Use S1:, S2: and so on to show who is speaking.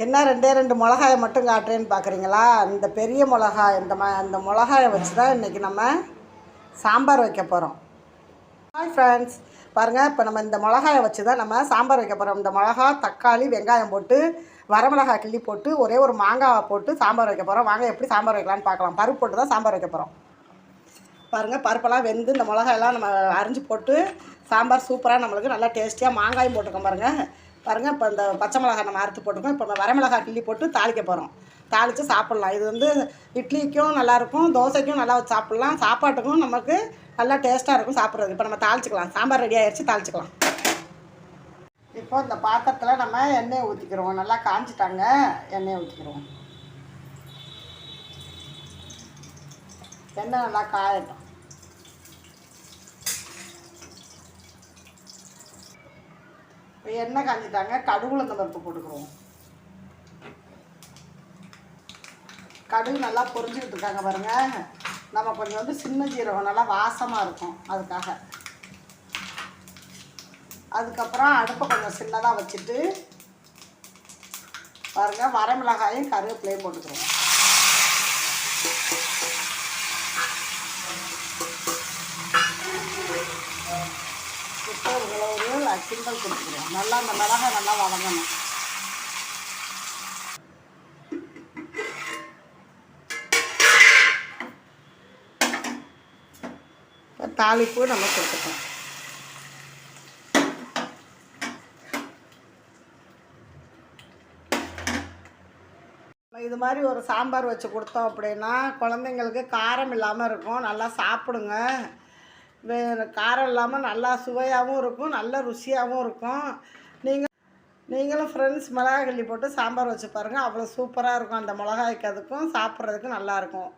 S1: என்ன ரெண்டே ரெண்டு மிளகாயை மட்டும் காட்டுறேன்னு பார்க்குறீங்களா? இந்த பெரிய மிளகாய் இந்த ம அந்த மிளகாயை வச்சு தான் இன்றைக்கி நம்ம சாம்பார் வைக்க போகிறோம் ஹாய் ஃப்ரெண்ட்ஸ் பாருங்கள் இப்போ நம்ம இந்த மிளகாயை வச்சு தான் நம்ம சாம்பார் வைக்க போகிறோம் இந்த மிளகா தக்காளி வெங்காயம் போட்டு வரமிளகாய் கிள்ளி போட்டு ஒரே ஒரு மாங்காவை போட்டு சாம்பார் வைக்க போகிறோம் வாங்க எப்படி சாம்பார் வைக்கலான்னு பார்க்கலாம். பருப்பு போட்டு தான் சாம்பார் வைக்க போகிறோம் பாருங்கள் பருப்பெல்லாம் வெந்து இந்த மிளகாயெல்லாம் நம்ம அரிஞ்சு போட்டு சாம்பார் சூப்பராக நம்மளுக்கு நல்லா டேஸ்டியாக மாங்காயும் போட்டுக்கோம் பாருங்கள் பாருங்கள் இப்போ இந்த பச்சை மிளகாய் நம்ம அறுத்து போட்டிருக்கோம். இப்போ நம்ம வரமிளகாய் கிள்ளி போட்டு தாளிக்க போகிறோம் தாளித்து சாப்பிட்லாம். இது வந்து இட்லிக்கும் நல்லாயிருக்கும் தோசைக்கும் நல்லா வச்சு சாப்பிட்லாம். சாப்பாட்டுக்கும் நமக்கு நல்லா டேஸ்ட்டாக இருக்கும் சாப்பிட்றது இப்போ நம்ம தாளிச்சிக்கலாம். சாம்பார் ரெடி ஆகிடுச்சு தாளிச்சிக்கலாம். இப்போ இந்த பாத்திரத்தில் நம்ம எண்ணெயை ஊற்றிக்கிறோம் நல்லா காஞ்சிட்டாங்க எண்ணெயை ஊற்றிக்கிறோம் எண்ணெய் நல்லா காயட்டும். இப்போ எண்ணெய் காஞ்சிட்டாங்க. கடுகுல பருப்பு போட்டுக்கிறோம். கடுகு நல்லா பொரிஞ்சுக்கிட்டு இருக்காங்க பாருங்கள் நம்ம கொஞ்சம் வந்து சின்ன ஜீரகம் நல்லா வாசமாக இருக்கும் அதுக்காக. அதுக்கப்புறம் அடுப்பை கொஞ்சம் சின்னதாக வச்சுட்டு பாருங்க வரமிளகாயும் கருவேப்பிலையும் போட்டுக்கிறோம் இப்போ சிம்பிள் கொடுத்துருவோம் கொடுத்துக்கிறோம் நல்லா அந்த மிளகாய் நல்லா வதங்கணும். இப்போ தாளிப்பு நம்ம கொடுத்துட்டோம் நம்ம இது மாதிரி ஒரு சாம்பார் வச்சு கொடுத்தோம் அப்படின்னா குழந்தைங்களுக்கு காரம் இல்லாமல் இருக்கும். நல்லா சாப்பிடுங்க. காரம் இல்லாமல் நல்லா சுவையாகவும் இருக்கும் நல்ல ருசியாகவும் இருக்கும். நீங்கள் நீங்களும் ஃப்ரெண்ட்ஸ் மிளகாய் கிள்ளி போட்டு சாம்பார் வச்சு பாருங்கள் அவ்வளோ சூப்பராக இருக்கும். அந்த மிளகாய்க்கு அதுக்கும் சாப்பிட்றதுக்கு நல்லாயிருக்கும்